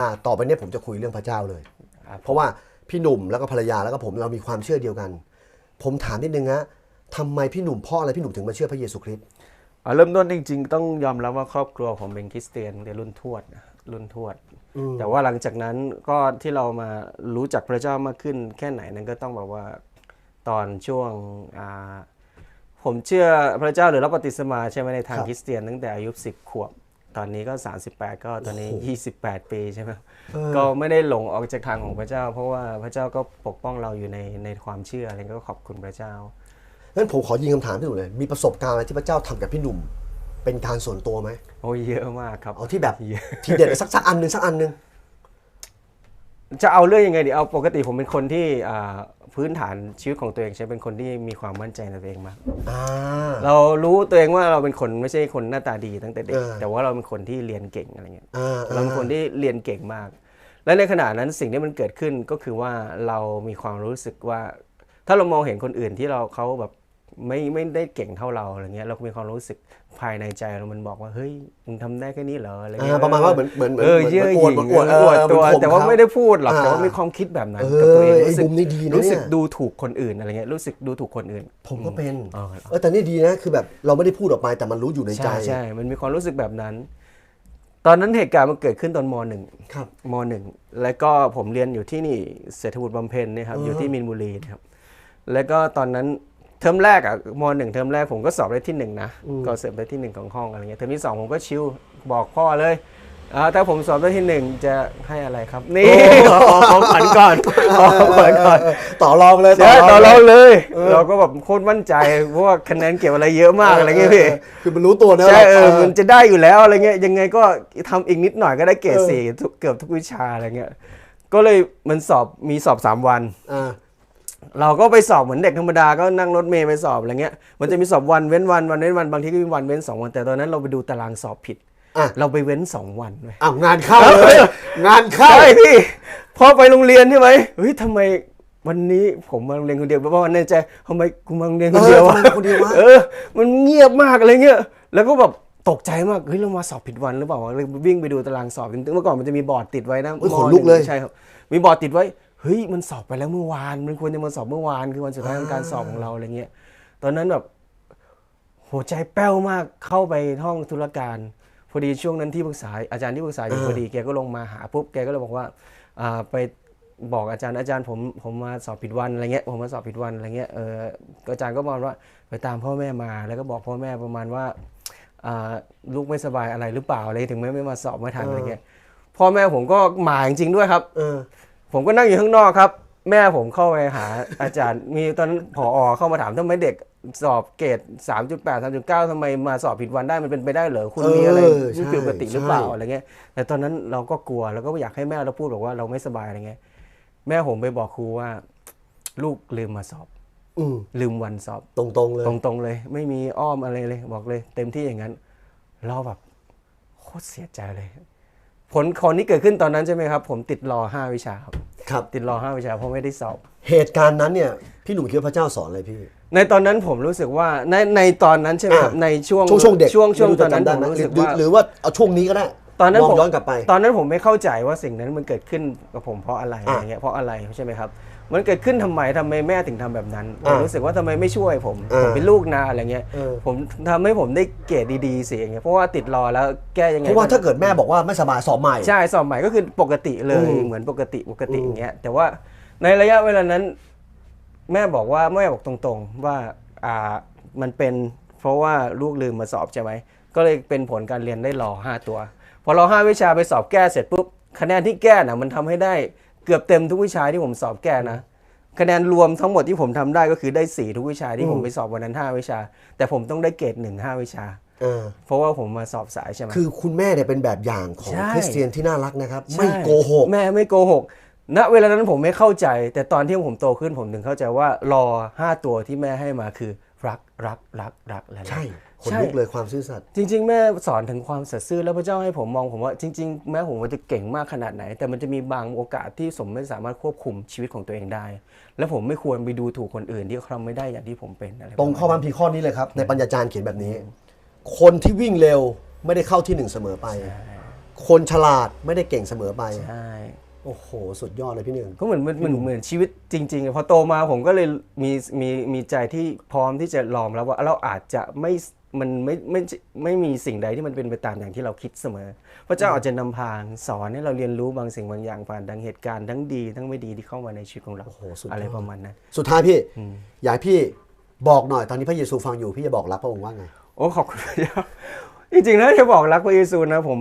อ่าต่อไปเนี้ผมจะคุยเรื่องพระเจ้าเลยครับเพราะว่าพี่หนุ่มแล้วก็ภรรยาแล้วก็ผมเรามีความเชื่อเดียวกัน ผมถามนิดนึงนะทำไมพี่หนุ่มเพ่ออะไรพี่หนุ่มถึงมาเชื่อพระเยซูคริสต์อ่าเริ่มต้นจริง ๆ ต้องยอมรับว่าครอบครัวผมเป็นคริสเตียนแต่รุ่นทวดนะรุ่นทวด แต่ว่าหลังจากนั้นก็ที่เรามารู้จักพระเจ้ามากขึ้น แค่ไหนนั้นก็ต้องแบบว่าตอนช่วงอ่าผมเชื่อพระเจ้าหรือรับปฏิสมาใช่ไหมในทางคริสเตียนตั้งแต่อายุ10ขวบ ตอนนี้ก็ 38 ก็ตอนนี้ 28 ปีใช่ไหมก็ไม่ได้หลงออกจากทางของพระเจ้า เพราะว่าพระเจ้าก็ปกป้องเราอยู่ในในความเชื่ออะไรก็ขอบคุณพระเจ้างั้นผมขอยิงคำถามพี่หนุ่มเลยมีประสบการณ์อะไรที่พระเจ้าทำกับพี่หนุ่ม เป็นการส่วนตัวไหมโอ้ยเยอะมากครับเอาที่แบบเยอะทีเด็ดสักสักอันหนึ่งสักอันหนึ่ง จะเอาเรื่องยังไงดีเอาปกติผมเป็นคนที่อ่าพื้นฐานชีวิตของตัวเองใช่เป็นคนที่มีความมั่นใจในตัวเองมาก อ่า เรารู้ตัวเองว่าเราเป็นคนไม่ใช่คนหน้าตาดีตั้งแต่เด็ก เออ แต่ว่าเราเป็นคนที่เรียนเก่งอะไรเงี้ย อ่าเราเป็นคนที่เรียนเก่งมาก และในขณะนั้นสิ่งที่มันเกิดขึ้นก็คือว่าเรามีความรู้สึกว่า ถ้าเรามองเห็นคนอื่นที่เราเขาแบบ ไม่ไม่ได้เก่งเท่าเราอะไรเงี้ยเราก็มีความรู้สึกภายในใจเรามันบอกว่าเฮ้ยมึงทำได้แค่นี้เหรออะไรเงี้อ่ายประมาณว่าเหมือนเหมือนเหมือนเออเหมือนเยอะอวดหยิ่งอวดเอออวดตัวเออเหมือนข่แต่ว่าเขไม่ได้พูดหรอกอ่าแต่ว่ามีความคิดแบบนั้นเออกับตัวเองไอ้รู้สึกมุมนี้ดีนะรู้สึกเนี่ยดูถูกคนอื่นอะไรเงี้ยรู้สึกดูถูกคนอื่น ผมก็เป็นเออเออแต่นี่ดีนะคือแบบเราไม่ได้พูดออกไปแต่มันรู้อยู่ในใจใช่ใช่มันมีความรู้สึกแบบนั้น ตอนนั้นเหตุการณ์มันเกิดขึ้นตอนมหนึ่งครับมหนึ่งแล้วก็ผมเรียนอยู่ที่นี่เศรษฐบุตรบำเพ็ญเนะครับอยู่ที่มินบุรีนะครับแล้วก็ตอนนั้น เทอมแรกอะมหนึ่งเทอมแรกผมก็สอบได้ที่หนึ่งนะก็สอบได้ที่หนึ่งของห้องอะไรเงี้ยเทอมที่สองผมก็ชิวบอกพ่อเลยอ่าถ้าผมสอบได้ที่หนึ่งจะให้อะไรครับนี่ขอของขวัญก่อนขอของขวัญก่อนต่อรองเลยใช่ต่อรองเลยเลย เราก็แบบโคตรมั่นใจเพราะว่าคะแนนเก็บอะไรเยอะมากอะไรเงี้ยพี่คือมันรู้ตัวนะใช่เออเออมันจะได้อยู่แล้วอะไรเงี้ยยังไงก็ทำอีกนิดหน่อยก็ได้เกรดสี่ทุกเกือบทุกวิชาอะไรเงี้ยก็เลยมันสอบมีสอบสามวันอ่า เราก็ไปสอบเหมือนเด็กธรรมดาก็นั่งรถเมย์ไปสอบอะไรเงี้ย มันจะมีสอบวันเว้นวันวันเว้นวันบางทีก็มีวันเว้นสองวัน แต่ตอนนั้นเราไปดูตารางสอบผิด อะ เราไปเว้นสองวันเว้ย อ้าวงานเข้าเลย งานเข้า ใช่พี่พอไปโรงเรียนใช่ไหมเฮ้ยทำไมวันนี้ผมมาโรงเรียนคนเดียวเพราะว่าในใจทำไมกูมาโรงเรียนคนเดียววะเออทำไมคนเดียววะ เออ มันเงียบมากอะไรเงี้ยแล้วก็แบบตกใจมากเฮ้ยเรามาสอบผิดวันหรือเปล่าวะเลยวิ่งไปดูตารางสอบจริงๆเมื่อก่อนมันจะมีบอร์ดติดไว้นะเฮ้ยมขนลุกเลยใช่ครับ มีบอร์ดติดไว้ เฮ้ยมันสอบไปแล้วเมื่อวานมันควรจะมาสอบเมื่อวานคือวันสุดท้ายของการสอบของเราอะไรเงี้ยตอนนั้นแบบหัวใจแป้วมากเข้าไปห้องธุรการพอดีช่วงนั้นที่ปรึกษาอาจารย์ที่ปรึกษาอยู่พอดีแกก็ลงมาหาปุ๊บแกก็เลยบอกว่าอ่าไปบอกอาจารย์อาจารย์ผมผมมาสอบผิดวันอะไรเงี้ยผมมาสอบผิดวันอะไรเงี้ยเออก็อาจารย์ก็บอกว่าไปตามพ่อแม่มา แล้วก็บอกพ่อแม่ประมาณว่าอ่าลูกไม่สบายอะไรหรือเปล่าอะไรถึงแม้ไม่มาสอบไม่ทันอะไรเงี้ยพ่อแม่ผมก็มาจริงๆด้วยครับเออ ผมก็นั่งอยู่ข้างนอกครับ แม่ผมเข้าไปหาอาจารย์ มีตอนนั้นผอเข้ามาถามทำไมเด็กสอบเกรด3.8 3.9ทำไมมาสอบผิดวันได้มันเป็นไปได้เหรอคุณมีอะไรเออที่ผิดปกติหรือเปล่าใช่ อะไรเงี้ย แต่ตอนนั้นเราก็กลัวแล้วก็อยากให้แม่เราพูดบอกว่าเราไม่สบายอะไรเงี้ย แม่ผมไปบอกครูว่า ลูกลืมมาสอบ อืมลืมวันสอบ ตรงๆเลย ตรงๆเลย ไม่มีอ้อมอะไรเลย บอกเลย เต็มที่อย่างนั้น เราแบบโคตรเสียใจเลย ผลคนที่เกิดขึ้นตอนนั้นใช่ไหมครับผมติดรอห้าวิชาครับครับ ติดรอห้าวิชาเพราะไม่ได้สอบ เหตุการณ์นั้นเนี่ยพี่หนุ่มคิดว่าพระเจ้าสอนอะไรพี่ ในตอนนั้นผมรู้สึกว่าในในตอนนั้นใช่ไหมครับอะในช่วงช่วงช่วงเด็กช่วงช่วงไม่ตอนนั้นจะผมจำได้ไหรู้สึกหรือว่า หรือว่าเอาช่วงนี้ก็ได้ ตอนนั้นมผองมย้อนกลับไป ตอนนั้นผมไม่เข้าใจว่าสิ่งนั้นมันเกิดขึ้นกับผมเพราะอะไรอะอะไรเงี้ยเพราะอะไรใช่ไหมครับ มันเกิดขึ้นทำไมทำไมแม่ถึงทำแบบนั้นผมอะรู้สึกว่าทำไมไม่ช่วยผมอะผมเป็นลูกนาอะไรเงี้ยเออผมทำให้ผมได้เกรดดีๆสิอย่างเงี้ยเพราะว่าติดรอแล้วแก้ยังไงเพราะว่าถ้าเกิดแม่บอกว่าไม่สบายสอบใหม่ใช่สอบใหม่ก็คือปกติเลยอืมเหมือนปกติปกติอืมอย่างเงี้ยแต่ว่าในระยะเวลานั้น แม่บอกว่าแม่บอกตรงๆว่าอ่ามันเป็นเพราะว่าลูกลืมมาสอบใช่ไหมก็เลยเป็นผลการเรียนได้รอห้าตัว พอรอห้าวิชาไปสอบแก้เสร็จปุ๊บคะแนนที่แก้น่ะมันทำให้ได้เกือบเต็มทุกวิชาที่ผมสอบแก้นะคะแนนรวมทั้งหมดที่ผมทำได้ก็คือได้สี่ทุกวิชาที่ผมไปสอบวันนั้นห้าวิชา แต่ผมต้องได้เกรดหนึ่งห้าวิชาเออเพราะว่าผมมาสอบสายใช่ไหมคือคุณแม่เนี่ยเป็นแบบอย่างของใช่คริสเตียนที่น่ารักนะครับใช่ไม่โกหก แม่ไม่โกหกณเวลานั้นผมไม่เข้าใจ แต่ตอนที่ผมโตขึ้นผมถึงเข้าใจว่ารอห้าตัวที่แม่ให้มาคือ รักรักรักรักและรักใช่ คนใช่ลุกเลยความซื่อสัตย์จริง ๆ แม่สอนถึงความสัตย์ซื่อแล้วพระเจ้าให้ผมมองผมว่าจริง ๆ แม้ผมว่าจะเก่งมากขนาดไหน แต่มันจะมีบางโอกาสที่สมไม่สามารถควบคุมชีวิตของตัวเองได้ และผมไม่ควรไปดูถูกคนอื่นที่เขาทำไม่ได้อย่างที่ผมเป็นอะไรตรงข้อบัมพีข้อนี้เลยครับ ในปัญญาจารย์เขียนแบบนี้ คนที่วิ่งเร็วไม่ได้เข้าที่หนึ่งเสมอไป คนฉลาดไม่ได้เก่งเสมอไปใช่โอ้โห สุดยอดเลยพี่หนึ่งก็เหมือนเหมือนเหมือนเหมือนชีวิตจริงๆอะพอโตมาผมก็เลยมีมีมีใจที่พร้อมที่จะลองแล้วว่าเราอาจจะไม่ มันไม่ไม่ไม่ไม่มีสิ่งใดที่มันเป็นไปตามอย่างที่เราคิดเสมอ พระเจ้าอาจจะนำพาสอนให้เราเรียนรู้บางสิ่งบางอย่างผ่านทั้งเหตุการณ์ทั้งดีทั้งไม่ดีที่เข้ามาในชีวิตของเราโอ้โหสุดยอด อะไรประมาณนั้น สุดท้ายพี่ อยากให้พี่บอกหน่อยตอนนี้พระเยซูฟังอยู่พี่จะบอกรักพระองค์ว่าไง โอ้ขอบคุณพระเจ้าจริงๆนะจะบอกรักพระเยซูนะผม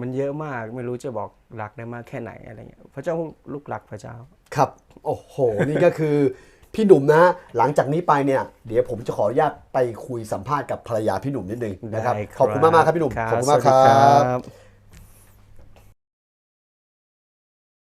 มันเยอะมากไม่รู้จะบอกรักได้มากแค่ไหนอะไรเงี้ยพระเจ้าลูกรักพระเจ้า ครับ โอ้โห นี่ก็คือ พี่หนุ่มนะฮะหลังจากนี้ไปเนี่ยเดี๋ยวผมจะขออนุญาตไปคุยสัมภาษณ์กับภรรยาพี่หนุ่มนิดนึงนะครับได้ครับขอบคุณมากๆครับพี่หนุ่มครับขอบคุณมากสวัสดีคครัรับ บ